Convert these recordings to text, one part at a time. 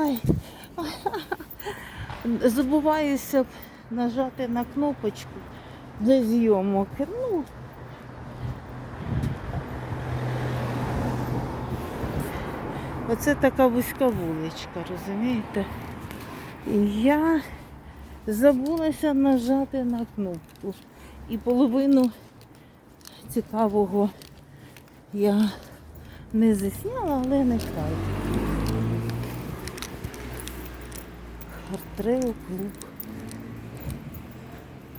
Ой. Забуваюся нажати на кнопочку для зйомок. Ну, Оце така вузька вуличка, розумієте? І я забулася нажати на кнопку. І половину цікавого я не засняла, але нехай. Хартрео клуб.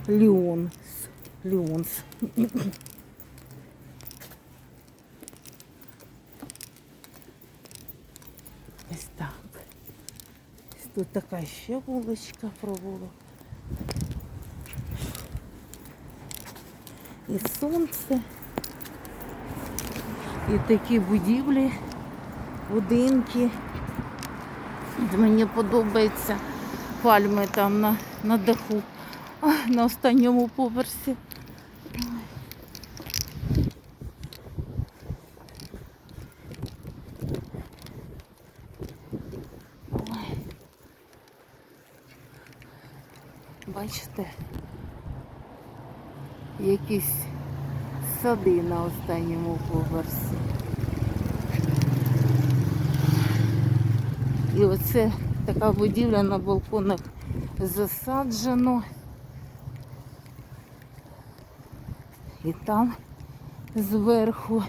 Ліонс. Ліонс. Ось так. Тут така ще вуличка провулок. І сонце. І такі будівлі, будинки. Мені подобається пальми там на, на даху, на останньому поверсі. Бачите, якісь сади на останньому поверсі. І оце така будівля на балконах засаджено. І там зверху,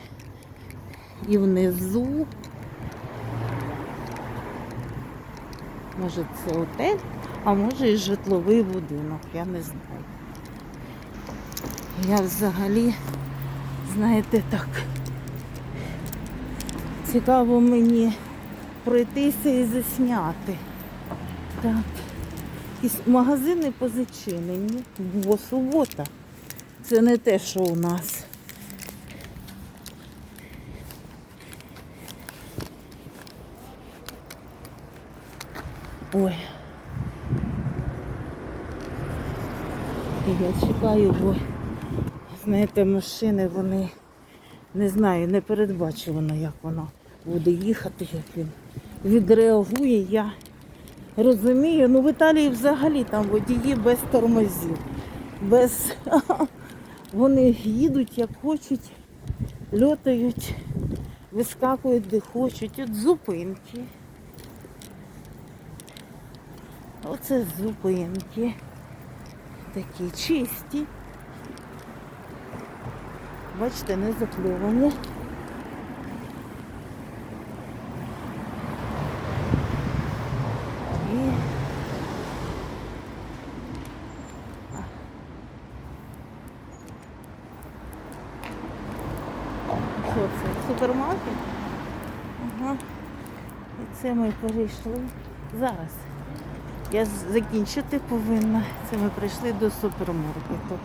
і внизу. Може це отель, а може і житловий будинок, я не знаю. Я взагалі, знаєте, так цікаво мені пройтися і засняти. Так. І магазини позачинені, бо субота. Це не те, що у нас. Ой. Я чекаю, бо, знаєте, машини, вони не знаю, не передбачувано, як воно буде їхати, як він відреагує. Я розумію. Ну в Італії взагалі там водії без тормозів. Без... Вони їдуть як хочуть, льотають, вискакують де хочуть. От зупинки. Оце зупинки. Такі чисті. Бачите, не запльовані. І... Що це? Супермаркет? Ага. І це ми перейшли зараз. Я закінчити повинна. Це ми прийшли до супермаркету.